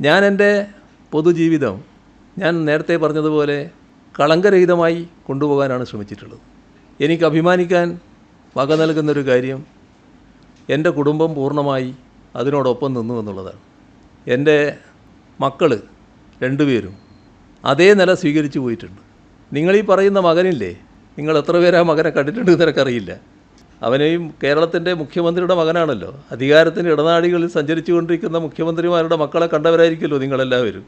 ഞാൻ എന്റെ പൊതുജീവിതം ഞാൻ നേരത്തെ പറഞ്ഞതുപോലെ കളങ്കരഹിതമായി കൊണ്ടുപോകാനാണ് ശ്രമിച്ചിട്ടുള്ളത്. എനിക്ക് അഭിമാനിക്കാൻ വക നൽകുന്നൊരു കാര്യം എന്റെ കുടുംബം പൂർണമായി അതിനോടൊപ്പം നിന്നു എന്നുള്ളതാണ്. എന്റെ മക്കൾ രണ്ടുപേരും അതേ നില സ്വീകരിച്ചു പോയിട്ടുണ്ട്. നിങ്ങളീ പറയുന്ന മകനില്ലേ? നിങ്ങൾ എത്ര പേരാ മകനെ കണ്ടിട്ടുണ്ട് നിനക്കറിയില്ല. അവനെയും കേരളത്തിന്റെ മുഖ്യമന്ത്രിയുടെ മകനാണല്ലോ. അധികാരത്തിന്റെ ഇടനാടികളിൽ സഞ്ചരിച്ചു കൊണ്ടിരിക്കുന്ന മുഖ്യമന്ത്രിമാരുടെ മക്കളെ കണ്ടവരായിരിക്കുമല്ലോ നിങ്ങളെല്ലാവരും.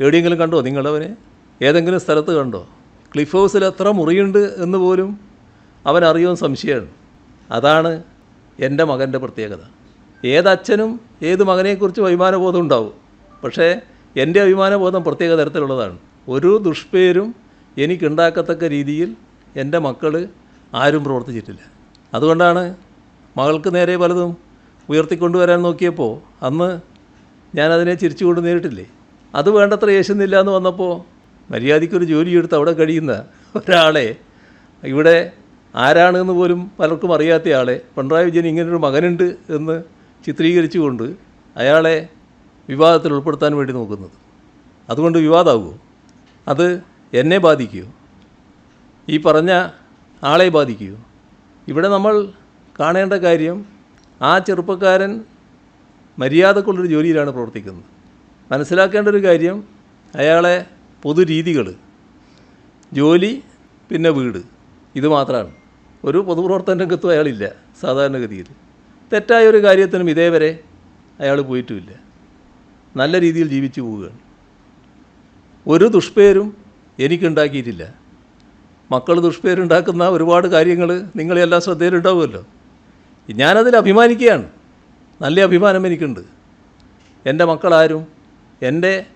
എവിടെയെങ്കിലും കണ്ടോ നിങ്ങളവനെ? ഏതെങ്കിലും സ്ഥലത്ത് കണ്ടോ? ക്ലിഫ് ഹൗസിൽ എത്ര മുറിയുണ്ട് എന്ന് പോലും അവൻ അറിയുമെന്ന് സംശയമാണ്. അതാണ് എന്റെ മകന്റെ പ്രത്യേകത. ഏതച്ഛനും ഏത് മകനെക്കുറിച്ച് അഭിമാനബോധം ഉണ്ടാവും. പക്ഷേ എന്റെ അഭിമാനബോധം പ്രത്യേക തരത്തിലുള്ളതാണ്. ഒരു ദുഷ്പേരും എനിക്കുണ്ടാക്കത്തക്ക രീതിയിൽ എന്റെ മക്കൾ ആരും പ്രവർത്തിച്ചിട്ടില്ല. അതുകൊണ്ടാണ് മകൾക്ക് നേരെ പലതും ഉയർത്തിക്കൊണ്ടുവരാൻ നോക്കിയപ്പോൾ അന്ന് ഞാനതിനെ ചിരിച്ചുകൊണ്ട് നേരിട്ടില്ലേ? അത് വേണ്ടത്ര യേശുന്നില്ല എന്ന് വന്നപ്പോൾ മര്യാദയ്ക്കൊരു ജോലി എടുത്ത് അവിടെ കഴിയുന്ന ഒരാളെ ഇവിടെ ആരാണെന്ന് പോലും പലർക്കും അറിയാത്ത ആളെ പിണറായി വിജയൻ ഇങ്ങനൊരു മകനുണ്ട് എന്ന് ചിത്രീകരിച്ചുകൊണ്ട് അയാളെ വിവാദത്തിൽ ഉൾപ്പെടുത്താൻ വേണ്ടി നോക്കുന്നത്. അതുകൊണ്ട് വിവാദമാകുമോ അത് എന്നെ ബാധിക്കുമോ? ഈ പറഞ്ഞ ആളെ ബാധിക്കുമോ? ഇവിടെ നമ്മൾ കാണേണ്ട കാര്യം ആ ചെറുപ്പക്കാരൻ മര്യാദക്കുള്ളൊരു ജോലിയിലാണ് പ്രവർത്തിക്കുന്നത്. മനസ്സിലാക്കേണ്ട ഒരു കാര്യം അയാളെ പൊതുരീതികൾ ജോലി പിന്നെ വീട് ഇത് മാത്രമാണ്. ഒരു പൊതുപ്രവർത്തന രംഗത്തും അയാളില്ല സാധാരണഗതിയിൽ. തെറ്റായ ഒരു കാര്യത്തിനും ഇതേവരെ അയാൾ പോയിട്ടുമില്ല. നല്ല രീതിയിൽ ജീവിച്ചു പോവുകയാണ്. ഒരു ദുഷ്പേരും എനിക്കുണ്ടാക്കിയിട്ടില്ല. മക്കൾ ദുഷ്പേരുണ്ടാക്കുന്ന ഒരുപാട് കാര്യങ്ങൾ നിങ്ങളെല്ലാം ശ്രദ്ധയിലുണ്ടാവുമല്ലോ. ഞാനതിൽ അഭിമാനിക്കുകയാണ്. നല്ല അഭിമാനം എനിക്കുണ്ട്. എന്റെ മക്കളാരും എന്റെ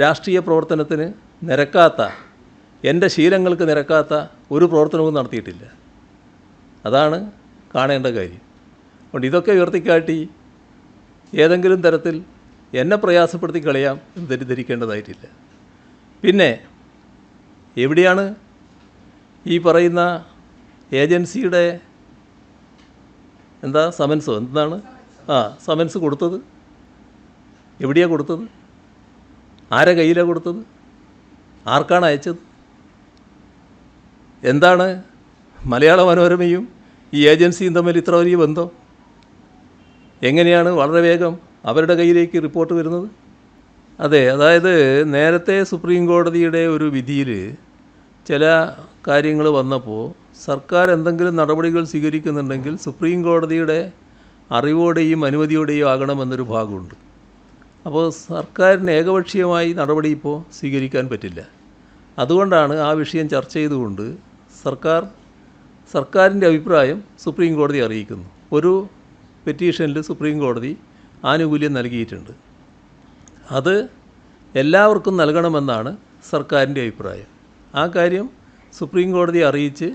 രാഷ്ട്രീയ പ്രവർത്തനത്തിന് നിരക്കാത്ത എന്റെ ശീലങ്ങൾക്ക് നിരക്കാത്ത ഒരു പ്രവർത്തനവും നടത്തിയിട്ടില്ല. അതാണ് കാണേണ്ട കാര്യം. അതുകൊണ്ട് ഇതൊക്കെ ഉയർത്തിക്കാട്ടി ഏതെങ്കിലും തരത്തിൽ എന്നെ പ്രയാസപ്പെടുത്തി കളയാം എന്ന് തെറ്റിദ്ധരിക്കേണ്ടതായിട്ടില്ല. പിന്നെ എവിടെയാണ് ഈ പറയുന്ന ഏജൻസിയുടെ എന്താ സമൻസോ? എന്താണ്? ആ സമൻസ് കൊടുത്തത്. എവിടെയാണ് കൊടുത്തത്? ആരെ കയ്യിലാണ് കൊടുത്തത്? ആർക്കാണ് അയച്ചത്? എന്താണ് മലയാള മനോരമയും ഈ ഏജൻസിയും തമ്മിൽ ഇത്ര വലിയ ബന്ധം? എങ്ങനെയാണ് വളരെ വേഗം അവരുടെ കയ്യിലേക്ക് റിപ്പോർട്ട് വരുന്നത്? അതെ അതായത് നേരത്തെ സുപ്രീം കോടതിയുടെ ഒരു വിധിയിൽ ചില കാര്യങ്ങൾ വന്നപ്പോൾ സർക്കാർ എന്തെങ്കിലും നടപടികൾ സ്വീകരിക്കുന്നുണ്ടെങ്കിൽ സുപ്രീം കോടതിയുടെ അറിവോടെയും അനുമതിയോടെയും ആകണമെന്നൊരു ഭാഗമുണ്ട്. അപ്പോൾ സർക്കാരിന് ഏകപക്ഷീയമായി നടപടി ഇപ്പോൾ സ്വീകരിക്കാൻ പറ്റില്ല. അതുകൊണ്ടാണ് ആ വിഷയം ചർച്ച ചെയ്തുകൊണ്ട് സർക്കാർ സർക്കാരിന്റെ അഭിപ്രായം സുപ്രീം കോടതി അറിയിക്കുന്നു. ഒരു പെറ്റീഷനിൽ സുപ്രീം കോടതി ആനുകൂല്യം നൽകിയിട്ടുണ്ട്. അത് എല്ലാവർക്കും നൽകണമെന്നാണ് സർക്കാരിന്റെ അഭിപ്രായം. ആ കാര്യം സുപ്രീം കോടതി അറിയിച്ച്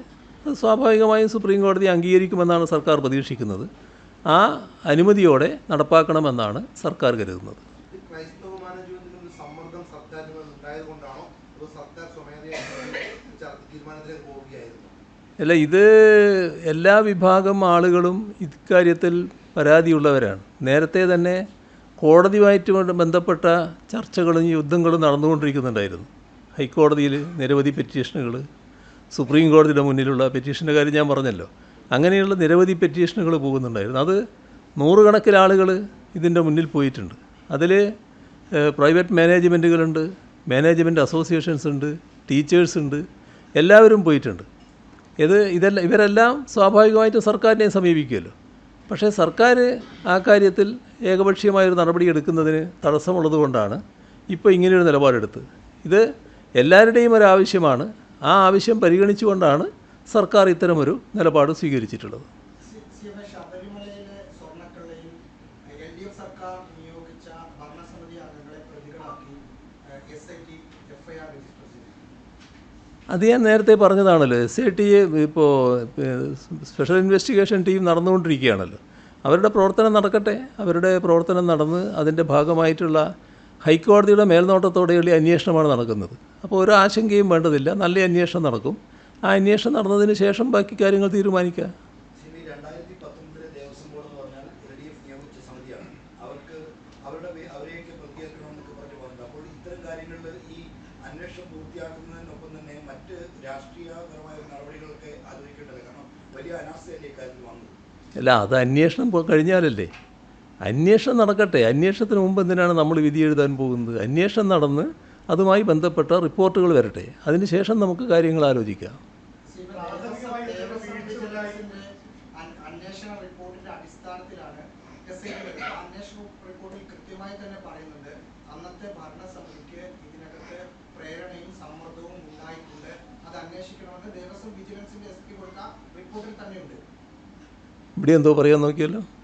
അത് സ്വാഭാവികമായും സുപ്രീം കോടതി അംഗീകരിക്കുമെന്നാണ് സർക്കാർ പ്രതീക്ഷിക്കുന്നത്. ആ അനുമതിയോടെ നടപ്പാക്കണമെന്നാണ് സർക്കാർ കരുതുന്നത്. അല്ല ഇത് എല്ലാ വിഭാഗം ആളുകളും ഇക്കാര്യത്തിൽ പരാതിയുള്ളവരാണ്. നേരത്തെ തന്നെ കോടതിയുമായിട്ട് ബന്ധപ്പെട്ട ചർച്ചകളും യുദ്ധങ്ങളും നടന്നുകൊണ്ടിരിക്കുന്നുണ്ടായിരുന്നു. ഹൈക്കോടതിയിൽ നിരവധി പെറ്റീഷനുകൾ സുപ്രീം കോടതിയുടെ മുന്നിലുള്ള പെറ്റീഷന്റെ കാര്യം ഞാൻ പറഞ്ഞല്ലോ. അങ്ങനെയുള്ള നിരവധി പെറ്റീഷനുകൾ പോകുന്നുണ്ടായിരുന്നു. അത് നൂറുകണക്കിന് ആളുകൾ ഇതിന്റെ മുന്നിൽ പോയിട്ടുണ്ട്. അതിൽ പ്രൈവറ്റ് മാനേജ്മെന്റുകളുണ്ട് മാനേജ്മെന്റ് അസോസിയേഷൻസ് ഉണ്ട് ടീച്ചേഴ്സ് ഉണ്ട് എല്ലാവരും പോയിട്ടുണ്ട്. ഇത് ഇതെല്ലാം ഇവരെല്ലാം സ്വാഭാവികമായിട്ടും സർക്കാരിനെ സമീപിക്കുമല്ലോ. പക്ഷേ സർക്കാർ ആ കാര്യത്തിൽ ഏകപക്ഷീയമായൊരു നടപടി എടുക്കുന്നതിന് തടസ്സമുള്ളത് കൊണ്ടാണ് ഇപ്പോൾ ഇങ്ങനെയൊരു നിലപാടെടുത്ത്. ഇത് എല്ലാവരുടെയും ഒരു ആവശ്യമാണ്. ആ ആവശ്യം പരിഗണിച്ചുകൊണ്ടാണ് സർക്കാർ ഇത്തരമൊരു നിലപാട് സ്വീകരിച്ചിട്ടുള്ളത്. അത് ഞാൻ നേരത്തെ പറഞ്ഞതാണല്ലോ. എസ് ഐ ടി ഇപ്പോൾ സ്പെഷ്യൽ ഇൻവെസ്റ്റിഗേഷൻ ടീം നടന്നുകൊണ്ടിരിക്കുകയാണല്ലോ. അവരുടെ പ്രവർത്തനം നടക്കട്ടെ. അവരുടെ പ്രവർത്തനം നടന്ന് അതിന്റെ ഭാഗമായിട്ടുള്ള ഹൈക്കോടതിയുടെ മേൽനോട്ടത്തോടെയുള്ള അന്വേഷണമാണ് നടക്കുന്നത്. അപ്പോൾ ഒരു ആശങ്കയും വേണ്ടതില്ല. നല്ല അന്വേഷണം നടക്കും. ആ അന്വേഷണം നടന്നതിന് ശേഷം ബാക്കി കാര്യങ്ങൾ തീരുമാനിക്കുക. അല്ല അത് അന്വേഷണം കഴിഞ്ഞാലല്ലേ. അന്വേഷണം നടക്കട്ടെ. അന്വേഷണത്തിന് മുമ്പ് എന്തിനാണ് നമ്മൾ വിധി എഴുതാൻ പോകുന്നത്? അന്വേഷണം നടന്ന് അതുമായി ബന്ധപ്പെട്ട റിപ്പോർട്ടുകൾ വരട്ടെ. അതിനുശേഷം നമുക്ക് കാര്യങ്ങൾ ആലോചിക്കാം. ഇവിടെ എന്തോ പറയാൻ ദേവസ്വം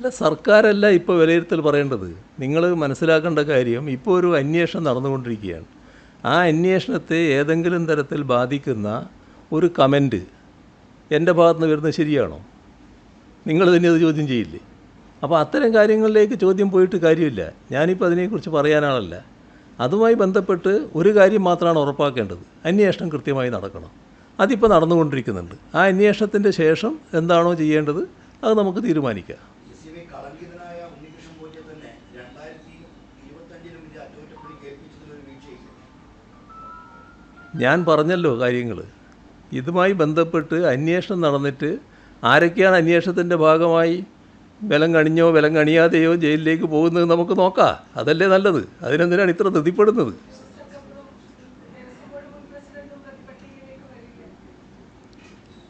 അല്ല സർക്കാരല്ല ഇപ്പോൾ വിലയിരുത്തൽ പറയേണ്ടത്. നിങ്ങൾ മനസ്സിലാക്കേണ്ട കാര്യം ഇപ്പോൾ ഒരു അന്വേഷണം നടന്നുകൊണ്ടിരിക്കുകയാണ്. ആ അന്വേഷണത്തെ ഏതെങ്കിലും തരത്തിൽ ബാധിക്കുന്ന ഒരു കമന്റ് എന്റെ ഭാഗത്ത് നിന്ന് വരുന്നത് ശരിയാണോ? നിങ്ങൾ തന്നെ അത് ചോദ്യം ചെയ്യില്ലേ? അപ്പോൾ അത്തരം കാര്യങ്ങളിലേക്ക് ചോദ്യം പോയിട്ട് കാര്യമില്ല. ഞാനിപ്പോൾ അതിനെക്കുറിച്ച് പറയാനാളല്ല. അതുമായി ബന്ധപ്പെട്ട് ഒരു കാര്യം മാത്രമാണ് ഉറപ്പാക്കേണ്ടത്. അന്വേഷണം കൃത്യമായി നടക്കണം. അതിപ്പോൾ നടന്നുകൊണ്ടിരിക്കുന്നുണ്ട്. ആ അന്വേഷണത്തിന്റെ ശേഷം എന്താണോ ചെയ്യേണ്ടത് അത് നമുക്ക് തീരുമാനിക്കാം. ഞാൻ പറഞ്ഞല്ലോ കാര്യങ്ങൾ ഇതുമായി ബന്ധപ്പെട്ട് അന്വേഷണം നടന്നിട്ട് ആരൊക്കെയാണ് അന്വേഷണത്തിന്റെ ഭാഗമായി? ബലം കണിഞ്ഞോ ബലം കണിയാതെയോ ജയിലിലേക്ക് പോകുന്നത് നമുക്ക് നോക്കാം. അതല്ലേ നല്ലത്. അതിനെന്തിനാണ് ഇത്ര ധൃതിപ്പെടുന്നത്?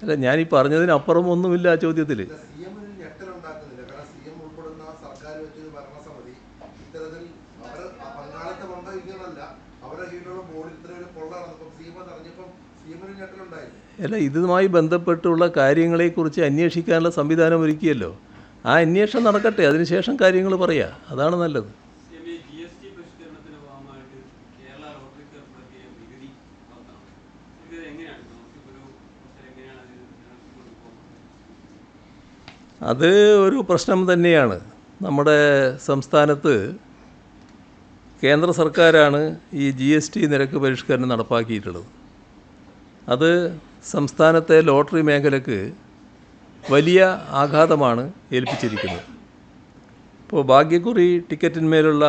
അല്ല ഞാനീ പറഞ്ഞതിനപ്പുറം ഒന്നുമില്ല ആ ചോദ്യത്തിൽ ഇല്ലെന്നല്ല അവരുടെ കീഴിലുള്ള ബോർഡിൽ ഇത്ര ഒരു കൊള്ള നടന്നപ്പം സീമൻ അറിഞ്ഞപ്പം അല്ല ഇതുമായി ബന്ധപ്പെട്ടുള്ള കാര്യങ്ങളെക്കുറിച്ച് അന്വേഷിക്കാനുള്ള സംവിധാനം ഒരുക്കിയല്ലോ. ആ അന്വേഷണം നടക്കട്ടെ അതിനുശേഷം കാര്യങ്ങൾ പറയാ. അതാണ് നല്ലത്. അത് ഒരു പ്രശ്നം തന്നെയാണ്. നമ്മുടെ സംസ്ഥാനത്ത് കേന്ദ്ര സർക്കാരാണ് ഈ ജി എസ് ടി നിരക്ക് പരിഷ്കരണം നടപ്പാക്കിയിട്ടുള്ളത്. അത് സംസ്ഥാനത്തെ ലോട്ടറി മേഖലക്ക് വലിയ ആഘാതമാണ് ഏൽപ്പിച്ചിരിക്കുന്നത്. ഇപ്പോൾ ഭാഗ്യക്കുറി ടിക്കറ്റിന്മേലുള്ള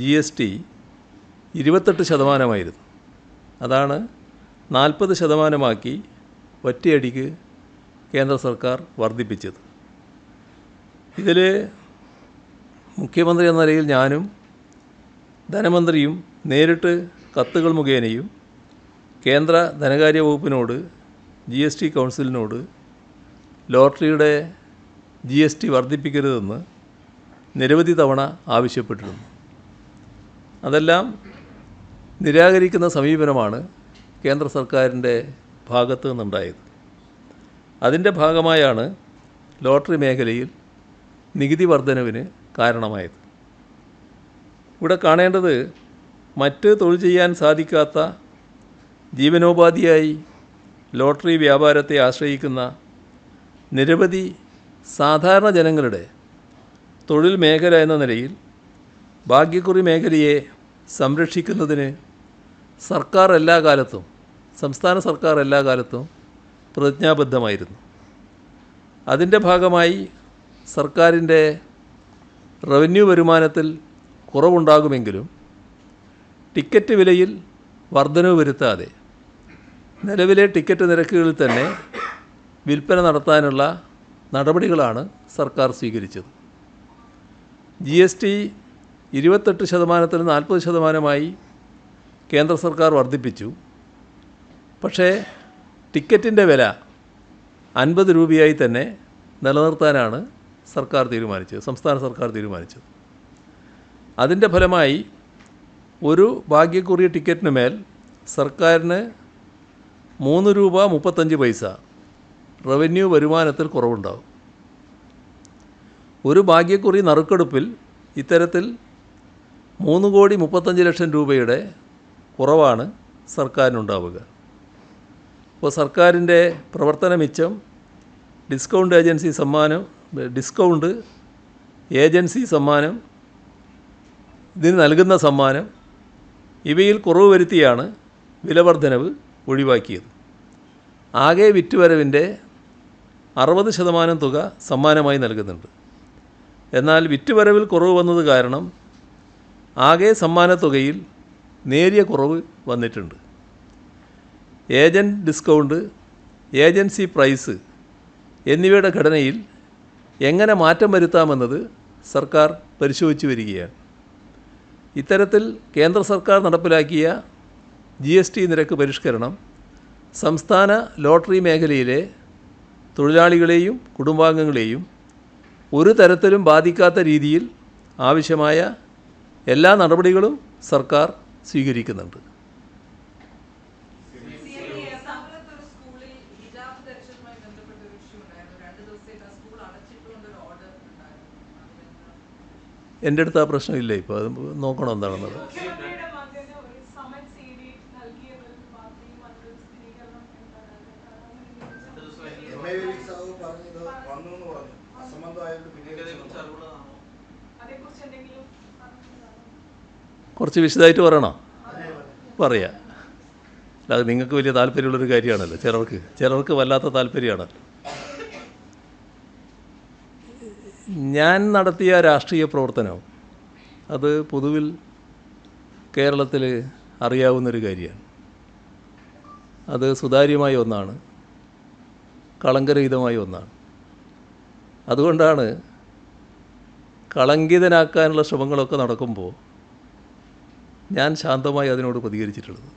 ജി എസ് ടി ഇരുപത്തെട്ട് ശതമാനമായിരുന്നു. അതാണ് നാൽപ്പത് ശതമാനമാക്കി ഒറ്റയടിക്ക് കേന്ദ്ര സർക്കാർ വർദ്ധിപ്പിച്ചത്. ഇതിൽ മുഖ്യമന്ത്രി എന്ന നിലയിൽ ഞാനും ധനമന്ത്രിയും നേരിട്ട് കത്തുകൾ മുഖേനയും കേന്ദ്ര ധനകാര്യ വകുപ്പിനോട് ജി എസ് ടി കൗൺസിലിനോട് ലോട്ടറിയുടെ ജി എസ് ടി വർദ്ധിപ്പിക്കരുതെന്ന് നിരവധി തവണ ആവശ്യപ്പെട്ടിരുന്നു. അതെല്ലാം നിരാകരിക്കുന്ന സമീപനമാണ് കേന്ദ്ര സർക്കാരിന്റെ ഭാഗത്ത് നിന്നുണ്ടായത്. അതിന്റെ ഭാഗമായാണ് ലോട്ടറി മേഖലയിൽ നികുതി വർധനവിന് കാരണമായത്. ഇവിടെ കാണേണ്ടത് മറ്റ് തൊഴിൽ ചെയ്യാൻ സാധിക്കാത്ത ജീവനോപാധിയായി ലോട്ടറി വ്യാപാരത്തെ ആശ്രയിക്കുന്ന നിരവധി സാധാരണ ജനങ്ങളുടെ തൊഴിൽ മേഖല എന്ന നിലയിൽ ഭാഗ്യക്കുറി മേഖലയെ സംരക്ഷിക്കുന്നതിന് സർക്കാർ എല്ലാ കാലത്തും സംസ്ഥാന സർക്കാർ എല്ലാ കാലത്തും പ്രതിജ്ഞാബദ്ധമായിരുന്നു. അതിന്റെ ഭാഗമായി സർക്കാരിന്റെ റവന്യൂ വരുമാനത്തിൽ കുറവുണ്ടാകുമെങ്കിലും ടിക്കറ്റ് വിലയിൽ വർധനവ് വരുത്താതെ നിലവിലെ ടിക്കറ്റ് നിരക്കുകളിൽ തന്നെ വിൽപ്പന നടത്താനുള്ള നടപടികളാണ് സർക്കാർ സ്വീകരിച്ചത്. ജി എസ് ടി ഇരുപത്തെട്ട് ശതമാനത്തിൽ നാൽപ്പത് ശതമാനമായി കേന്ദ്ര സർക്കാർ വർദ്ധിപ്പിച്ചു. പക്ഷേ ടിക്കറ്റിന്റെ വില അൻപത് രൂപയായി തന്നെ നിലനിർത്താനാണ് സർക്കാർ തീരുമാനിച്ചത് സംസ്ഥാന സർക്കാർ തീരുമാനിച്ചത്. അതിന്റെ ഫലമായി ഒരു ഭാഗ്യക്കുറിയ ടിക്കറ്റിന് മേൽ സർക്കാരിന് മൂന്ന് രൂപ മുപ്പത്തഞ്ച് പൈസ റവന്യൂ വരുമാനത്തിൽ കുറവുണ്ടാകും ഒരു ഭാഗ്യക്കുറി നറുക്കെടുപ്പിൽ ഇത്തരത്തിൽ മൂന്ന് കോടി മുപ്പത്തഞ്ച് ലക്ഷം രൂപയുടെ കുറവാണ് സർക്കാരിനുണ്ടാവുക. അപ്പോൾ സർക്കാരിന്റെ പ്രവർത്തന മിച്ചം ഡിസ്കൗണ്ട് ഏജൻസി സമ്മാനം ഡിസ്കൗണ്ട് ഏജൻസി സമ്മാനം ഇതിന് നൽകുന്ന സമ്മാനം ഇവയിൽ കുറവ് വരുത്തിയാണ് വിലവർദ്ധനവ് ഒഴിവാക്കിയത്. ആകെ വിറ്റുവരവിന്റെ അറുപത് ശതമാനം തുക സമ്മാനമായി നൽകുന്നുണ്ട്. എന്നാൽ വിറ്റുവരവിൽ കുറവ് വന്നത് കാരണം ആകെ സമ്മാനത്തുകയിൽ നേരിയ കുറവ് വന്നിട്ടുണ്ട്. ഏജന്റ് ഡിസ്കൗണ്ട് ഏജൻസി പ്രൈസ് എന്നിവയുടെ ഘടനയിൽ എങ്ങനെ മാറ്റം വരുത്താമെന്നത് സർക്കാർ പരിശോധിച്ചു വരികയാണ്. ഇത്തരത്തിൽ കേന്ദ്ര സർക്കാർ നടപ്പിലാക്കിയ ജി എസ് ടി നിരക്ക് പരിഷ്കരണം സംസ്ഥാന ലോട്ടറി മേഖലയിലെ തൊഴിലാളികളെയും കുടുംബാംഗങ്ങളെയും ഒരു തരത്തിലും ബാധിക്കാത്ത രീതിയിൽ ആവശ്യമായ എല്ലാ നടപടികളും സർക്കാർ സ്വീകരിക്കുന്നുണ്ട്. എന്റെ അടുത്ത് ആ പ്രശ്നമില്ല. ഇപ്പോൾ അത് നോക്കണം എന്താണെന്നത്. കുറച്ച് വിശദമായിട്ട് പറയണോ? പറയാം. അല്ലാതെ നിങ്ങൾക്ക് വലിയ താല്പര്യമുള്ളൊരു കാര്യമാണല്ലോ. ചിലർക്ക് ചിലർക്ക് വല്ലാത്ത താല്പര്യമാണ്. ഞാൻ നടത്തിയ രാഷ്ട്രീയ പ്രവർത്തനം അത് പൊതുവിൽ കേരളത്തിൽ അറിയാവുന്നൊരു കാര്യമാണ്. അത് സുതാര്യമായ ഒന്നാണ് കളങ്കരഹിതമായ ഒന്നാണ്. അതുകൊണ്ടാണ് കളങ്കിതനാക്കാനുള്ള ശ്രമങ്ങളൊക്കെ നടക്കുമ്പോൾ ഞാൻ ശാന്തമായി അതിനോട് പ്രതികരിച്ചിട്ടുള്ളത്.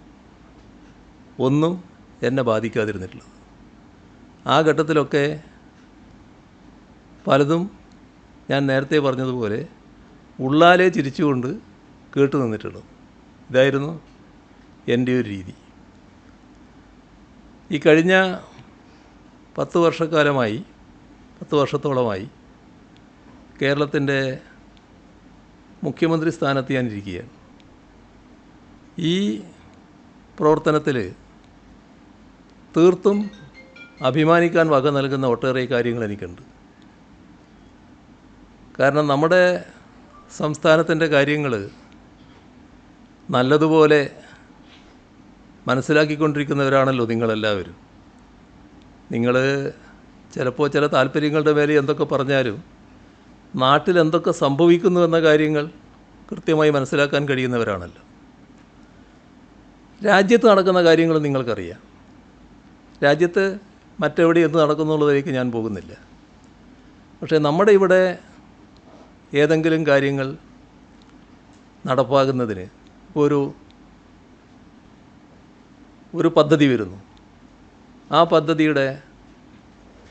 ഒന്നും എന്നെ ബാധിക്കാതിരുന്നിട്ടുള്ളത്. ആ ഘട്ടത്തിലൊക്കെ പലതും ഞാൻ നേരത്തെ പറഞ്ഞതുപോലെ ഉള്ളാലെ ചിരിച്ചുകൊണ്ട് കേട്ടു നിന്നിട്ടുള്ളത് ഇതായിരുന്നു എന്റെ ഒരു രീതി. ഈ കഴിഞ്ഞ പത്ത് വർഷക്കാലമായി പത്ത് വർഷത്തോളമായി കേരളത്തിന്റെ മുഖ്യമന്ത്രി സ്ഥാനത്ത് ഞാൻ ഇരിക്കുകയാണ് ഈ പ്രവർത്തനത്തിൽ തീർത്തും അഭിമാനിക്കാൻ വക നൽകുന്ന ഒട്ടേറെ കാര്യങ്ങൾ എനിക്കുണ്ട്. കാരണം നമ്മുടെ സംസ്ഥാനത്തിന്റെ കാര്യങ്ങൾ നല്ലതുപോലെ മനസ്സിലാക്കിക്കൊണ്ടിരിക്കുന്നവരാണല്ലോ നിങ്ങളെല്ലാവരും. നിങ്ങൾ ചിലപ്പോൾ ചില താല്പര്യങ്ങളുടെ മേലെ എന്തൊക്കെ പറഞ്ഞാലും നാട്ടിൽ എന്തൊക്കെ സംഭവിക്കുന്നു എന്ന കാര്യങ്ങൾ കൃത്യമായി മനസ്സിലാക്കാൻ കഴിയുന്നവരാണല്ലോ. രാജ്യത്ത് നടക്കുന്ന കാര്യങ്ങൾ നിങ്ങൾക്കറിയാം. രാജ്യത്ത് മറ്റെവിടെ എന്ത് നടക്കുന്നുള്ളതിലേക്ക് ഞാൻ പോകുന്നില്ല. പക്ഷേ നമ്മുടെ ഇവിടെ ഏതെങ്കിലും കാര്യങ്ങൾ നടപ്പാകുന്നതിന് ഒരു ഒരു പദ്ധതി വരുന്നു. ആ പദ്ധതിയുടെ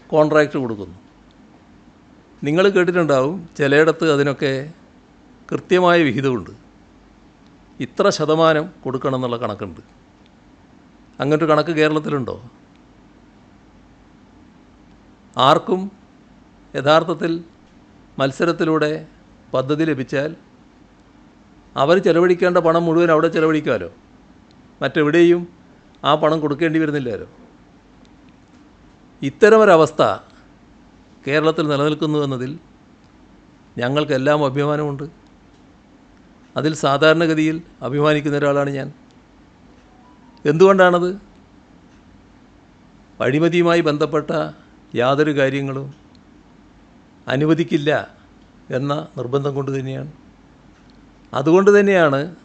കോൺട്രാക്റ്റ് കൊടുക്കുന്നു. നിങ്ങൾ കേട്ടിട്ടുണ്ടാവും ചിലയിടത്ത് അതിനൊക്കെ കൃത്യമായ വിഹിതമുണ്ട്. ഇത്ര ശതമാനം കൊടുക്കണം എന്നുള്ള കണക്കുണ്ട്. അങ്ങനൊരു കണക്ക് കേരളത്തിലുണ്ടോ? ആർക്കും യഥാർത്ഥത്തിൽ മത്സരത്തിലൂടെ പദ്ധതി ലഭിച്ചാൽ അവർ ചെലവഴിക്കേണ്ട പണം മുഴുവൻ അവിടെ ചെലവഴിക്കാമല്ലോ മറ്റെവിടെയും ആ പണം കൊടുക്കേണ്ടി വരുന്നില്ലല്ലോ ഇത്തരമൊരവസ്ഥ കേരളത്തിൽ നിലനിൽക്കുന്നു എന്നതിൽ ഞങ്ങൾക്കെല്ലാം അഭിമാനമുണ്ട്. അതിൽ സാധാരണഗതിയിൽ അഭിമാനിക്കുന്ന ഒരാളാണ് ഞാൻ. എന്തുകൊണ്ടാണത്? അഴിമതിയുമായി ബന്ധപ്പെട്ട യാതൊരു കാര്യങ്ങളും അനുവദിക്കില്ല എന്ന നിർബന്ധം കൊണ്ട് തന്നെയാണ്. അതുകൊണ്ട് തന്നെയാണ്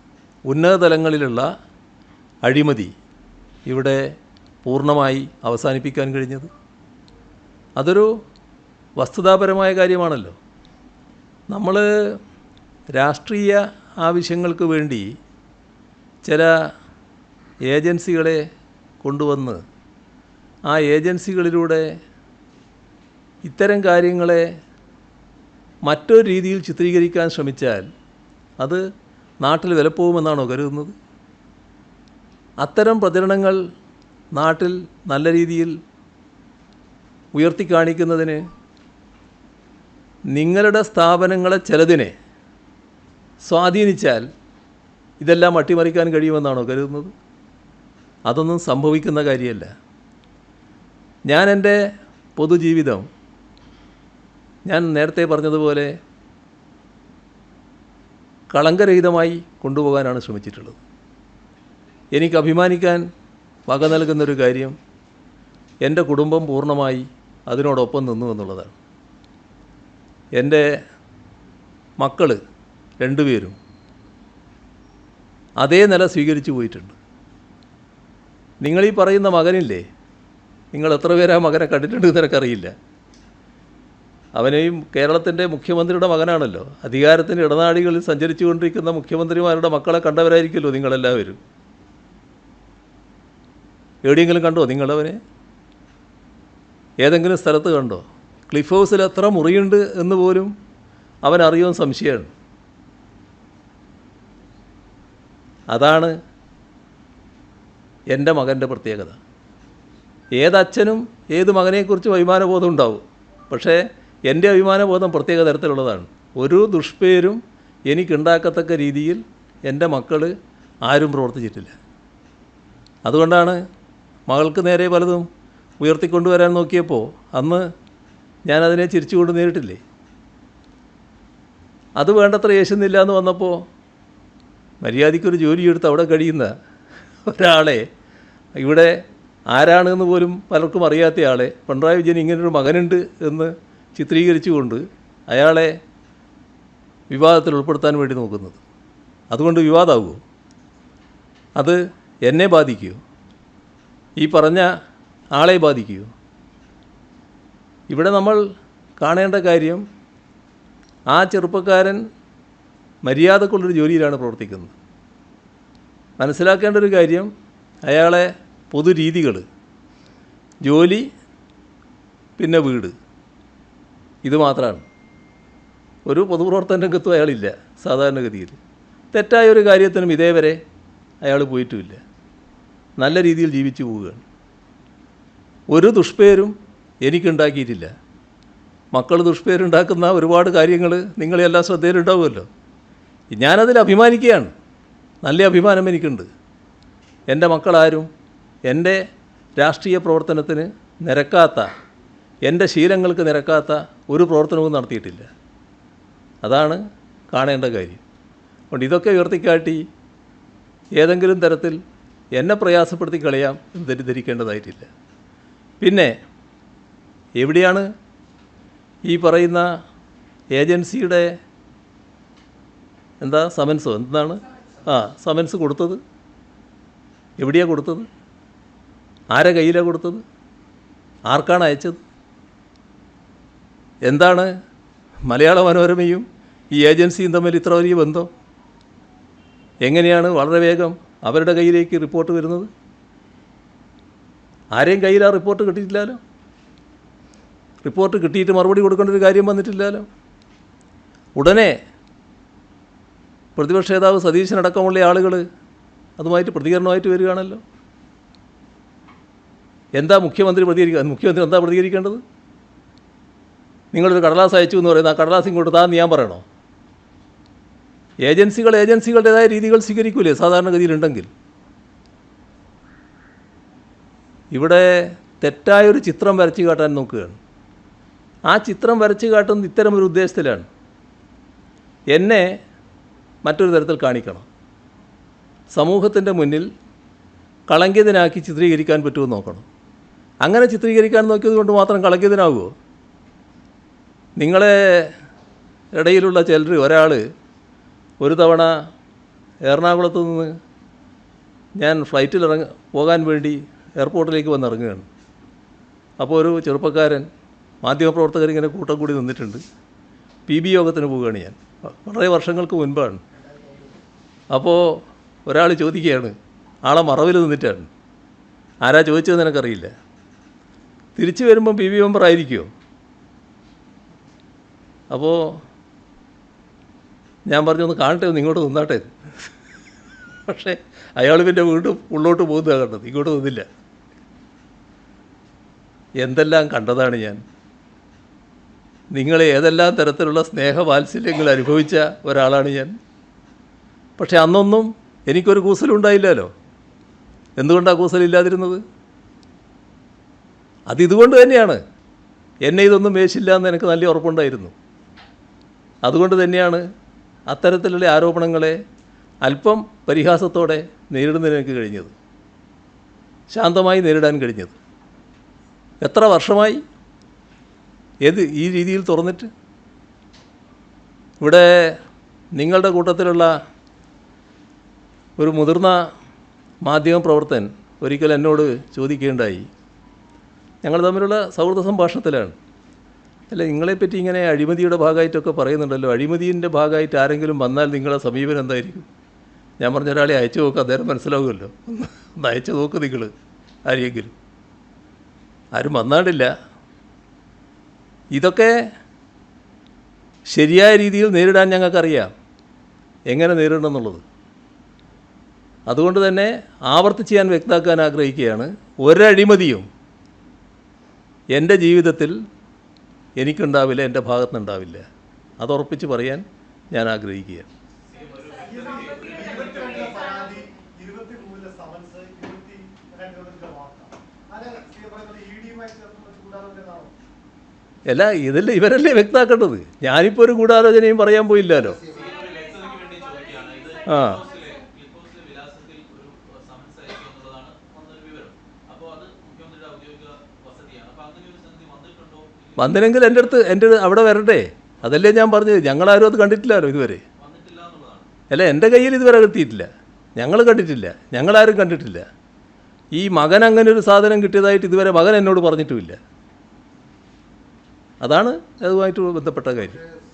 ഉന്നത തലങ്ങളിലുള്ള അഴിമതി ഇവിടെ പൂർണമായി അവസാനിപ്പിക്കാൻ കഴിഞ്ഞത്. അതൊരു വസ്തുതാപരമായ കാര്യമാണല്ലോ. നമ്മൾ രാഷ്ട്രീയ ആവശ്യങ്ങൾക്ക് വേണ്ടി ചില ഏജൻസികളെ കൊണ്ടുവന്ന് ആ ഏജൻസികളിലൂടെ ഇത്തരം കാര്യങ്ങളെ മറ്റൊരു രീതിയിൽ ചിത്രീകരിക്കാൻ ശ്രമിച്ചാൽ അത് നാട്ടിൽ വിലപ്പോകുമെന്നാണോ കരുതുന്നത്? അത്തരം പ്രചരണങ്ങൾ നാട്ടിൽ നല്ല രീതിയിൽ ഉയർത്തിക്കാണിക്കുന്നതിന് നിങ്ങളുടെ സ്ഥാപനങ്ങളെ ചിലതിനെ സ്വാധീനിച്ചാൽ ഇതെല്ലാം അട്ടിമറിക്കാൻ കഴിയുമെന്നാണോ കരുതുന്നത്? അതൊന്നും സംഭവിക്കുന്ന കാര്യമല്ല. ഞാൻ എന്റെ പൊതുജീവിതം ഞാൻ നേരത്തെ പറഞ്ഞതുപോലെ കളങ്കരഹിതമായി കൊണ്ടുപോകാനാണ് ശ്രമിച്ചിട്ടുള്ളത്. എനിക്ക് അഭിമാനിക്കാൻ വക നൽകുന്നൊരു കാര്യം എന്റെ കുടുംബം പൂർണമായി അതിനോടൊപ്പം നിന്നു എന്നുള്ളതാണ്. എന്റെ മക്കൾ രണ്ടുപേരും അതേ നില സ്വീകരിച്ചു പോയിട്ടുണ്ട്. നിങ്ങളീ പറയുന്ന മകനില്ലേ? നിങ്ങൾ എത്ര പേരാ മകനെ കണ്ടിട്ടുണ്ട് എന്ന് എനിക്കറിയില്ല അവനെയും കേരളത്തിന്റെ മുഖ്യമന്ത്രിയുടെ മകനാണല്ലോ. അധികാരത്തിന്റെ ഇടനാടികളിൽ സഞ്ചരിച്ചുകൊണ്ടിരിക്കുന്ന മുഖ്യമന്ത്രിമാരുടെ മക്കളെ കണ്ടവരായിരിക്കുമല്ലോ നിങ്ങളെല്ലാവരും. എവിടെയെങ്കിലും കണ്ടോ നിങ്ങളവനെ? ഏതെങ്കിലും സ്ഥലത്ത് കണ്ടോ? ക്ലിഫ് ഹൗസിൽ എത്ര മുറിയുണ്ട് എന്ന് പോലും അവൻ അറിയുമെന്ന് സംശയമാണ്. അതാണ് എന്റെ മകന്റെ പ്രത്യേകത. ഏതച്ഛനും ഏത് മകനെക്കുറിച്ച് അഭിമാനബോധം ഉണ്ടാവും. പക്ഷേ എന്റെ അഭിമാനബോധം പ്രത്യേക തരത്തിലുള്ളതാണ്. ഒരു ദുഷ്പേരും എനിക്കുണ്ടാക്കത്തക്ക രീതിയിൽ എന്റെ മക്കൾ ആരും പ്രവർത്തിച്ചിട്ടില്ല. അതുകൊണ്ടാണ് മകൾക്ക് നേരെ പലതും ഉയർത്തിക്കൊണ്ടുവരാൻ നോക്കിയപ്പോൾ അന്ന് ഞാനതിനെ ചിരിച്ചുകൊണ്ട് നേരിട്ടില്ലേ? അത് വേണ്ടത്ര യേശുന്നില്ല എന്ന് വന്നപ്പോൾ മര്യാദയ്ക്കൊരു ജോലിയെടുത്ത് അവിടെ കഴിയുന്ന ഒരാളെ ഇവിടെ ആരാണെന്ന് പോലും പലർക്കും അറിയാത്ത ആളെ പിണറായി വിജയൻ ഇങ്ങനൊരു മകനുണ്ട് എന്ന് ചിത്രീകരിച്ചുകൊണ്ട് അയാളെ വിവാദത്തിൽ ഉൾപ്പെടുത്താൻ വേണ്ടി നോക്കുന്നത്. അതുകൊണ്ട് വിവാദമാകുമോ അത് എന്നെ ബാധിക്കുമോ ഈ പറഞ്ഞ ആളെ ബാധിക്കുമോ ഇവിടെ നമ്മൾ കാണേണ്ട കാര്യം ആ ചെറുപ്പക്കാരൻ മര്യാദക്കുള്ളൊരു ജോലിയിലാണ് പ്രവർത്തിക്കുന്നത്. മനസ്സിലാക്കേണ്ട ഒരു കാര്യം അയാളെ പൊതുരീതികൾ ജോലി പിന്നെ വീട്. ഇത് മാത്രമാണ് ഒരു പൊതുപ്രവർത്തന രംഗത്തും അയാളില്ല സാധാരണഗതിയിൽ. തെറ്റായ ഒരു കാര്യത്തിനും ഇതേവരെ അയാൾ പോയിട്ടുമില്ല. നല്ല രീതിയിൽ ജീവിച്ചു പോവുകയാണ്. ഒരു ദുഷ്പേരും എനിക്കുണ്ടാക്കിയിട്ടില്ല. മക്കൾ ദുഷ്പേരുണ്ടാക്കുന്ന ഒരുപാട് കാര്യങ്ങൾ നിങ്ങളെല്ലാം ശ്രദ്ധയിലുണ്ടാവുമല്ലോ. ഞാനതിൽ അഭിമാനിക്കുകയാണ്. നല്ല അഭിമാനം എനിക്കുണ്ട്. എന്റെ മക്കളാരും എന്റെ രാഷ്ട്രീയ പ്രവർത്തനത്തിന് നിരക്കാത്ത എന്റെ ശീലങ്ങൾക്ക് നിരക്കാത്ത ഒരു പ്രവർത്തനവും നടത്തിയിട്ടില്ല. അതാണ് കാണേണ്ട കാര്യം. അതുകൊണ്ട് ഇതൊക്കെ ഉയർത്തിക്കാട്ടി ഏതെങ്കിലും തരത്തിൽ എന്നെ പ്രയാസപ്പെടുത്തി കളയാം എന്ന് തെറ്റിദ്ധരിക്കേണ്ടതായിട്ടില്ല. പിന്നെ എവിടെയാണ് ഈ പറയുന്ന ഏജൻസിയുടെ എന്താ സമൻസ് എന്താണ്? ആ സമൻസ് കൊടുത്തത്? എവിടെയാണ് കൊടുത്തത്? ആരെ കയ്യിലാണ് കൊടുത്തത്? ആർക്കാണ് അയച്ചത്? എന്താണ്? മലയാള മനോരമയും ഈ ഏജൻസിയും തമ്മിൽ ഇത്ര വലിയ ബന്ധം? എങ്ങനെയാണ് വളരെ വേഗം അവരുടെ കയ്യിലേക്ക് റിപ്പോർട്ട് വരുന്നത്? ആരെയും കയ്യിൽ ആ റിപ്പോർട്ട് കിട്ടിയിട്ടില്ലല്ലോ? റിപ്പോർട്ട് കിട്ടിയിട്ട് മറുപടി കൊടുക്കേണ്ട ഒരു കാര്യം വന്നിട്ടില്ലല്ലോ? ഉടനെ പ്രതിപക്ഷ നേതാവ് സതീശനടക്കമുള്ള ആളുകൾ അതുമായിട്ട് പ്രതികരണമായിട്ട് വരികയാണല്ലോ. എന്താ മുഖ്യമന്ത്രി പ്രതികരിക്കുക മുഖ്യമന്ത്രി എന്താ പ്രതികരിക്കേണ്ടത്? നിങ്ങളൊരു കടലാസ് അയച്ചു എന്ന് പറയുന്നത് ആ കടലാസ് ഇങ്ങോട്ട് താന്ന് ഞാൻ പറയണോ? ഏജൻസികൾ ഏജൻസികളുടേതായ രീതികൾ സ്വീകരിക്കൂലേ സാധാരണഗതിയിലുണ്ടെങ്കിൽ? ഇവിടെ തെറ്റായൊരു ചിത്രം വരച്ചു കാട്ടാൻ നോക്കുകയാണ്. ആ ചിത്രം വരച്ചു കാട്ടുന്നത് ഇത്തരമൊരു ഉദ്ദേശത്തിലാണ്. എന്നെ മറ്റൊരു തരത്തിൽ കാണിക്കണം. സമൂഹത്തിന്റെ മുന്നിൽ കളങ്കിതനാക്കി ചിത്രീകരിക്കാൻ പറ്റുമോ നോക്കണം. അങ്ങനെ ചിത്രീകരിക്കാൻ നോക്കിയത് കൊണ്ട് മാത്രം കളങ്കിതനാകുമോ നിങ്ങളെ ഇടയിലുള്ള ചിലർ ഒരാൾ ഒരു തവണ എറണാകുളത്ത് നിന്ന് ഞാൻ ഫ്ലൈറ്റിൽ ഇറങ്ങ പോകാൻ വേണ്ടി എയർപോർട്ടിലേക്ക് വന്ന് ഇറങ്ങുകയാണ്. അപ്പോൾ ഒരു ചെറുപ്പക്കാരൻ മാധ്യമപ്രവർത്തകർ ഇങ്ങനെ കൂട്ടം കൂടി നിന്നിട്ടുണ്ട്. പി ബി യോഗത്തിന് പോവുകയാണ് ഞാൻ. വളരെ വർഷങ്ങൾക്ക് മുൻപാണ്. അപ്പോൾ ഒരാൾ ചോദിക്കുകയാണ് ആളെ മറവിൽ നിന്നിട്ടാണ്? ആരാ ചോദിച്ചതെന്ന് എനിക്കറിയില്ല തിരിച്ചു വരുമ്പം പി ബി മെമ്പർ ആയിരിക്കുമോ? അപ്പോൾ ഞാൻ പറഞ്ഞു ഒന്ന് കാണട്ടെ ഒന്ന് ഇങ്ങോട്ട് നിന്നാട്ടെ. പക്ഷേ അയാൾ പിന്നെ വീണ്ടും ഉള്ളോട്ട് പോകുന്നതാണ് കണ്ടത്. ഇങ്ങോട്ട് നിന്നില്ല. എന്തെല്ലാം കണ്ടതാണ് ഞാൻ. നിങ്ങൾ ഏതെല്ലാം തരത്തിലുള്ള സ്നേഹവാത്സല്യങ്ങൾ അനുഭവിച്ച ഒരാളാണ് ഞാൻ. പക്ഷേ അന്നൊന്നും എനിക്കൊരു കൂസലുണ്ടായില്ലല്ലോ. എന്തുകൊണ്ടാണ് കൂസലില്ലാതിരുന്നത്? അതിതുകൊണ്ട് തന്നെയാണ്. എന്നെ ഇതൊന്നും വേശില്ല എന്ന് എനിക്ക് നല്ല ഉറപ്പുണ്ടായിരുന്നു. അതുകൊണ്ട് തന്നെയാണ് അത്തരത്തിലുള്ള ആരോപണങ്ങളെ അല്പം പരിഹാസത്തോടെ നേരിടുന്നതിന് എനിക്ക് കഴിഞ്ഞത്. ശാന്തമായി നേരിടാൻ കഴിഞ്ഞത്. എത്ര വർഷമായി? ഏത് ഈ രീതിയിൽ തുറന്നിട്ട്? ഇവിടെ നിങ്ങളുടെ കൂട്ടത്തിലുള്ള ഒരു മുതിർന്ന മാധ്യമ പ്രവർത്തകൻ ഒരിക്കൽ എന്നോട് ചോദിക്കേണ്ടായി ഞങ്ങൾ തമ്മിലുള്ള സൗഹൃദ സംഭാഷണത്തിലാണ്. അല്ല നിങ്ങളെപ്പറ്റി ഇങ്ങനെ അഴിമതിയുടെ ഭാഗമായിട്ടൊക്കെ പറയുന്നുണ്ടല്ലോ. അഴിമതിന്റെ ഭാഗമായിട്ട് ആരെങ്കിലും വന്നാൽ നിങ്ങളെ സമീപനം എന്തായിരിക്കും? ഞാൻ പറഞ്ഞ ഒരാളെ അയച്ചു നോക്കുക അദ്ദേഹം മനസ്സിലാവുമല്ലോ. ഒന്ന് അയച്ചു നോക്ക് നിങ്ങൾ ആരെങ്കിലും. ആരും വന്നാടില്ല. ഇതൊക്കെ ശരിയായ രീതിയിൽ നേരിടാൻ ഞങ്ങൾക്കറിയാം. എങ്ങനെ നേരിടണം എന്നുള്ളത്. അതുകൊണ്ട് തന്നെ ആവർത്തിച്ച് ഞാൻ വ്യക്തമാക്കാൻ ആഗ്രഹിക്കുകയാണ്. ഒരഴിമതിയും എന്റെ ജീവിതത്തിൽ എനിക്കുണ്ടാവില്ല എന്റെ ഭാഗത്തുനിന്നുണ്ടാവില്ല. അത് ഉറപ്പിച്ച് പറയാൻ ഞാൻ ആഗ്രഹിക്കുകയാണ്. അല്ല ഇതല്ലേ ഇവരല്ലേ വ്യക്തമാക്കേണ്ടത്? ഞാനിപ്പോൾ ഒരു ഗൂഢാലോചനയും പറയാൻ പോയില്ലല്ലോ. ആ. ഗ്ലൂക്കോസിലെ ഗ്ലൂക്കോസിലെ വിലാസത്തിൽ ഒരു സമൻസ് അയച്ചു എന്നുള്ളതാണ് വന്നൊരു വിവരം അപ്പോൾ അത് മുഖ്യമന്ത്രിയുടെ ഔദ്യോഗിക വസതിയാണ് അപ്പോൾ അങ്ങനെ ഒരു സംഗതി വന്നിട്ടുണ്ടോ ഇല്ലയോ? വന്നില്ലെങ്കിൽ എന്റെ അടുത്ത് എന്റെ അവിടെ വരട്ടെ. അതല്ലേ ഞാൻ പറഞ്ഞത്. ഞങ്ങളാരും അത് കണ്ടിട്ടില്ലല്ലോ ഇതുവരെ? അല്ല എന്റെ കയ്യിൽ ഇതുവരെ കിട്ടിയിട്ടില്ല. ഞങ്ങൾ കണ്ടിട്ടില്ല. ഞങ്ങളാരും കണ്ടിട്ടില്ല. ഈ മകൻ അങ്ങനെ ഒരു സാധനം കിട്ടിയതായിട്ട് ഇതുവരെ മകൻ എന്നോട് പറഞ്ഞിട്ടുമില്ല. അതാണ് അതുമായിട്ട് ബന്ധപ്പെട്ട കാര്യം.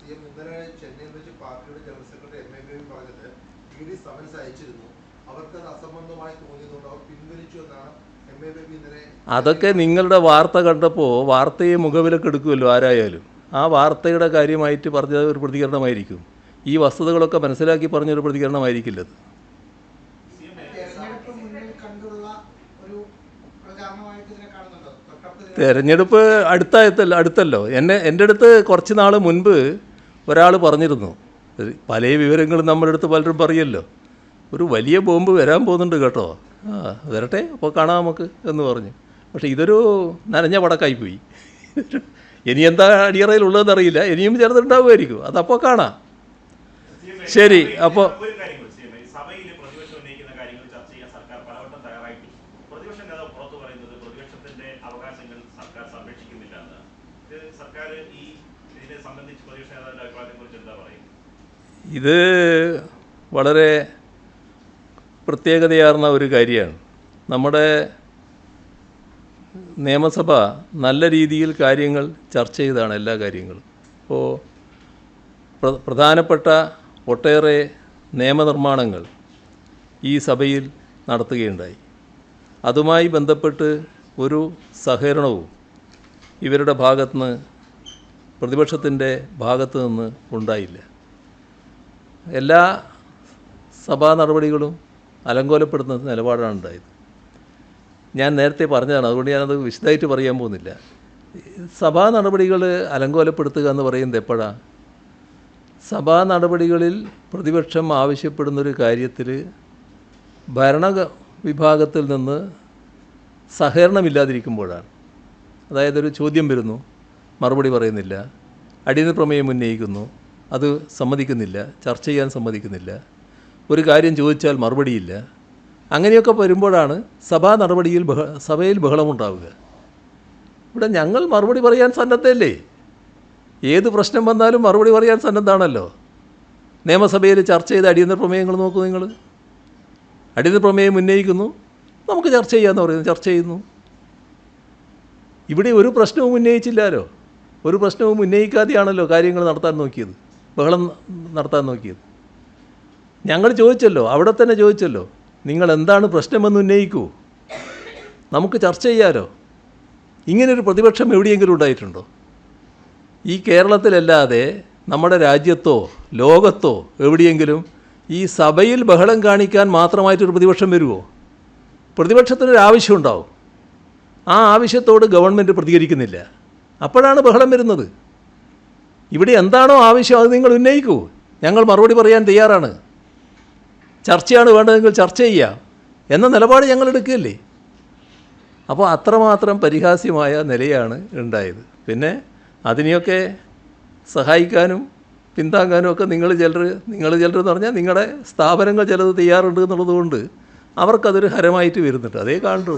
അതൊക്കെ നിങ്ങളുടെ വാർത്ത കണ്ടപ്പോൾ വാർത്തയെ മുഖവിലക്ക് എടുക്കുമല്ലോ ആരായാലും. ആ വാർത്തയുടെ കാര്യമായിട്ട് പറഞ്ഞ ഒരു പ്രതികരണമായിരിക്കും. ഈ വസ്തുതകളൊക്കെ മനസ്സിലാക്കി പറഞ്ഞൊരു പ്രതികരണമായിരിക്കില്ലത് തെരഞ്ഞെടുപ്പ് അടുത്തായത്തല്ലോ അടുത്തല്ലോ. എന്നെ എന്റെ അടുത്ത് കുറച്ച് നാൾ മുൻപ് ഒരാൾ പറഞ്ഞിരുന്നു. പല വിവരങ്ങളും നമ്മുടെ അടുത്ത് പലരും പറയല്ലോ. ഒരു വലിയ ബോംബ് വരാൻ പോകുന്നുണ്ട് കേട്ടോ. ആ വരട്ടെ അപ്പോൾ കാണാം നമുക്ക് എന്ന് പറഞ്ഞു. പക്ഷേ ഇതൊരു നനഞ്ഞ പടക്കായി പോയി. ഇനി എന്താ അടിയറയിലുള്ളതെന്ന് അറിയില്ല. ഇനിയും ചേർന്നിട്ടുണ്ടാവുമായിരിക്കും. അതപ്പോൾ കാണാം. ശരി, അപ്പോൾ ഇത് വളരെ പ്രത്യേകതയാർന്ന ഒരു കാര്യമാണ്. നമ്മുടെ നിയമസഭ നല്ല രീതിയിൽ കാര്യങ്ങൾ ചർച്ച ചെയ്താണ് എല്ലാ കാര്യങ്ങളും. ഇപ്പോൾ പ്ര പ്രധാനപ്പെട്ട ഒട്ടേറെ നിയമനിർമ്മാണങ്ങൾ ഈ സഭയിൽ നടത്തുകയുണ്ടായി. അതുമായി ബന്ധപ്പെട്ട് ഒരു സഹകരണവും ഇവരുടെ ഭാഗത്തുനിന്ന് പ്രതിപക്ഷത്തിന്റെ ഭാഗത്തു നിന്ന് ഉണ്ടായില്ല. എല്ലാ സഭാ നടപടികളും അലങ്കോലപ്പെടുന്ന നിലപാടാണ് ഉണ്ടായത്. ഞാൻ നേരത്തെ പറഞ്ഞതാണ് അതുകൊണ്ട് ഞാനത് വിശദമായിട്ട് പറയാൻ പോകുന്നില്ല. സഭാ നടപടികൾ അലങ്കോലപ്പെടുത്തുക എന്ന് പറയുന്നത് എപ്പോഴാണ് സഭാ നടപടികളിൽ പ്രതിപക്ഷം ആവശ്യപ്പെടുന്നൊരു കാര്യത്തിൽ ഭരണ വിഭാഗത്തിൽ നിന്ന് സഹകരണമില്ലാതിരിക്കുമ്പോഴാണ്. അതായത് ഒരു ചോദ്യം വരുന്നു മറുപടി പറയുന്നില്ല അടിയന്തര പ്രമേയം ഉന്നയിക്കുന്നു അത് സമ്മതിക്കുന്നില്ല ചർച്ച ചെയ്യാൻ സമ്മതിക്കുന്നില്ല ഒരു കാര്യം ചോദിച്ചാൽ മറുപടിയില്ല അങ്ങനെയൊക്കെ വരുമ്പോഴാണ് സഭാ നടപടിയിൽ ബഹ സഭയിൽ ബഹളമുണ്ടാവുക. ഇവിടെ ഞങ്ങൾ മറുപടി പറയാൻ സന്നദ്ധയല്ലേ? ഏത് പ്രശ്നം വന്നാലും മറുപടി പറയാൻ സന്നദ്ധാണല്ലോ. നിയമസഭയിൽ ചർച്ച ചെയ്ത അടിയന്തര പ്രമേയങ്ങൾ നോക്കൂ നിങ്ങൾ. അടിയന്തര പ്രമേയം ഉന്നയിക്കുന്നു. നമുക്ക് ചർച്ച ചെയ്യാമെന്ന് പറയുന്നു. ചർച്ച ചെയ്യുന്നു. ഇവിടെ ഒരു പ്രശ്നവും ഉന്നയിച്ചില്ലാലോ? ഒരു പ്രശ്നവും ഉന്നയിക്കാതെയാണല്ലോ കാര്യങ്ങൾ നടത്താൻ നോക്കിയത്. ബഹളം നടത്താൻ നോക്കിയത്. ഞങ്ങൾ ചോദിച്ചല്ലോ. അവിടെ തന്നെ ചോദിച്ചല്ലോ. നിങ്ങൾ എന്താണ് പ്രശ്നമെന്ന് ഉന്നയിക്കൂ. നമുക്ക് ചർച്ച ചെയ്യാലോ. ഇങ്ങനൊരു പ്രതിപക്ഷം എവിടെയെങ്കിലും ഉണ്ടായിട്ടുണ്ടോ? ഈ കേരളത്തിലല്ലാതെ നമ്മുടെ രാജ്യത്തോ ലോകത്തോ എവിടെയെങ്കിലും ഈ സഭയിൽ ബഹളം കാണിക്കാൻ മാത്രമായിട്ടൊരു പ്രതിപക്ഷം വരുമോ പ്രതിപക്ഷത്തിനൊരു ആവശ്യമുണ്ടാവും. ആ ആവശ്യത്തോട് ഗവൺമെന്റ് പ്രതികരിക്കുന്നില്ല. അപ്പോഴാണ് ബഹളം വരുന്നത്. ഇവിടെ എന്താണോ ആവശ്യം അത് നിങ്ങൾ ഉന്നയിക്കൂ. ഞങ്ങൾ മറുപടി പറയാൻ തയ്യാറാണ്. ചർച്ചയാണ് വേണ്ടതെങ്കിൽ ചർച്ച ചെയ്യാം. എന്ന നിലപാട് ഞങ്ങൾ എടുക്കുകയല്ലേ? അപ്പോൾ അത്രമാത്രം പരിഹാസ്യമായ നിലയാണ് ഉണ്ടായത്. പിന്നെ അതിനെയൊക്കെ സഹായിക്കാനും പിന്താങ്ങാനും ഒക്കെ നിങ്ങൾ ചിലർ നിങ്ങൾ ചിലർ എന്ന് പറഞ്ഞാൽ നിങ്ങളുടെ സ്ഥാപനങ്ങൾ ചിലത് തയ്യാറുണ്ട് എന്നുള്ളത് കൊണ്ട് അവർക്കതൊരു ഹരമായിട്ട് വരുന്നുണ്ട്. അതേ കാണുള്ളൂ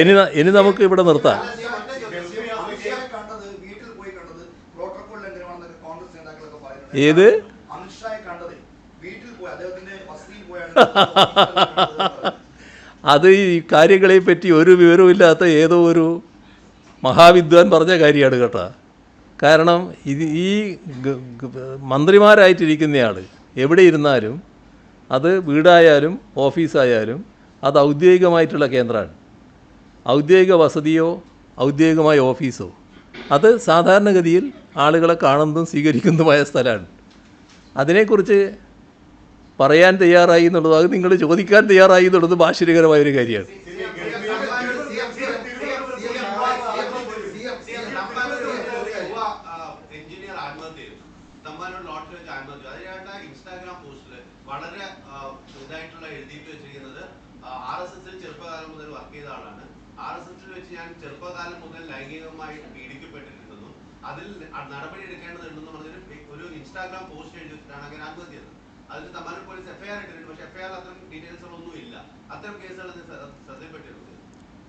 ഇനി ഇനി നമുക്ക് ഇവിടെ നിർത്താം. ഏത്? അത് ഈ കാര്യങ്ങളെ പറ്റി ഒരു വിവരവുമില്ലാത്ത ഏതോ ഒരു മഹാവിദ്വാൻ പറഞ്ഞ കാര്യമാണ് കേട്ടോ. കാരണം ഇത് ഈ മന്ത്രിമാരായിട്ടിരിക്കുന്നയാൾ എവിടെ ഇരുന്നാലും അത് വീടായാലും ഓഫീസായാലും അത് ഔദ്യോഗികമായിട്ടുള്ള കേന്ദ്രമാണ്. ഔദ്യോഗിക വസതിയോ ഔദ്യോഗികമായ ഓഫീസോ. അത് സാധാരണഗതിയിൽ ആളുകളെ കാണുന്നതും സ്വീകരിക്കുന്നതുമായ സ്ഥലമാണ്. അതിനെക്കുറിച്ച് പറയാൻ തയ്യാറായി എന്നുള്ളത് അത് നിങ്ങൾ ചോദിക്കാൻ തയ്യാറായി എന്നുള്ളത് ആശ്ചര്യകരമായ ഒരു കാര്യമാണ് വളരെ വെച്ചിരിക്കുന്നത് മുതൽ വർക്ക് ചെയ്ത ആളാണ് വെച്ച് ഞാൻ മുതൽ ലൈംഗികമായി അതിൽ നടപടി എടുക്കേണ്ടതുണ്ടെന്ന് പറഞ്ഞൊരു ഒരു ഇൻസ്റ്റാഗ്രാം പോസ്റ്റ് എഴുതി വെച്ചിട്ടാണ് അങ്ങനെ ആത്മഹത്യ അതിൽ തമ്പാനൂർ പോലീസ് എഫ്ഐആർ ഇട്ടിട്ടുണ്ട്. പക്ഷേ എഫ്ഐആർ അത്തരം ഒന്നും ഇല്ല. അത്തരം കേസുകൾ ശ്രദ്ധയിൽപ്പെട്ടിട്ടുണ്ട്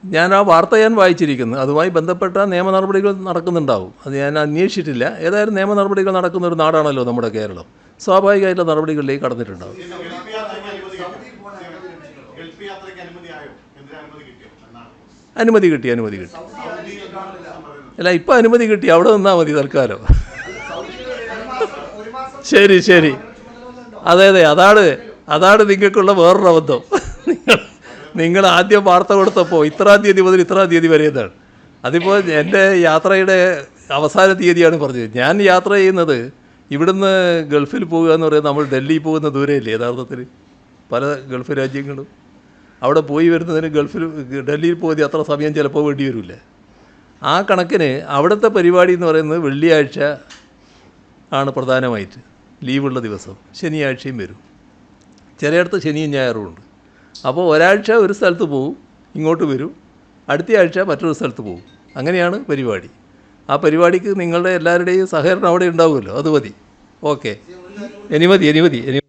ഞാൻ ആ വാർത്ത ഞാൻ വായിച്ചിരിക്കുന്നു. അതുമായി ബന്ധപ്പെട്ട നിയമ നടപടികൾ നടക്കുന്നുണ്ടാവും. അത് ഞാൻ അന്വേഷിച്ചിട്ടില്ല. ഏതായാലും നിയമ നടപടികൾ നടക്കുന്ന ഒരു നാടാണല്ലോ നമ്മുടെ കേരളം. സ്വാഭാവികമായിട്ടുള്ള നടപടികളിലേക്ക് കടന്നിട്ടുണ്ടാവും. അനുമതി കിട്ടി അനുമതി കിട്ടി. അല്ല ഇപ്പം അനുമതി കിട്ടി. അവിടെ നിന്നാൽ മതി തൽക്കാലം. ശരി ശരി. അതെ അതെ അതാണ് അതാണ് നിങ്ങൾക്കുള്ള വേറൊരു അബദ്ധം. നിങ്ങൾ ആദ്യം വാർത്ത കൊടുത്തപ്പോൾ ഇത്രാം തീയതി മുതൽ ഇത്രാം തീയതി വരെ എന്നാണ് അതിപ്പോൾ എന്റെ യാത്രയുടെ അവസാന തീയതിയാണ് പറഞ്ഞത്. ഞാൻ യാത്ര ചെയ്യുന്നത് ഇവിടുന്ന് ഗൾഫിൽ പോകുക എന്ന് പറയുന്നത് നമ്മൾ ഡൽഹിയിൽ പോകുന്ന ദൂരമില്ലേ യഥാർത്ഥത്തിൽ? പല ഗൾഫ് രാജ്യങ്ങളും. അവിടെ പോയി വരുന്നതിന് ഗൾഫിൽ ഡൽഹിയിൽ പോകുന്ന അത്ര സമയം ചിലപ്പോൾ വേണ്ടി വരില്ല. ആ കണക്കിന് അവിടുത്തെ പരിപാടി എന്ന് പറയുന്നത് വെള്ളിയാഴ്ച ആണ് പ്രധാനമായിട്ട്. ലീവുള്ള ദിവസം. ശനിയാഴ്ചയും വരും. ചിലയിടത്ത് ശനിയും ഞായറും ഉണ്ട്. അപ്പോൾ ഒരാഴ്ച ഒരു സ്ഥലത്ത് പോവും ഇങ്ങോട്ട് വരും. അടുത്ത ആഴ്ച മറ്റൊരു സ്ഥലത്ത് പോകും അങ്ങനെയാണ് പരിപാടി. ആ പരിപാടിക്ക് നിങ്ങളുടെ എല്ലാവരുടെയും സഹകരണം അവിടെ ഉണ്ടാവുമല്ലോ. അത് മതി. ഓക്കെ. എനിമതി എനിമതി ഇനി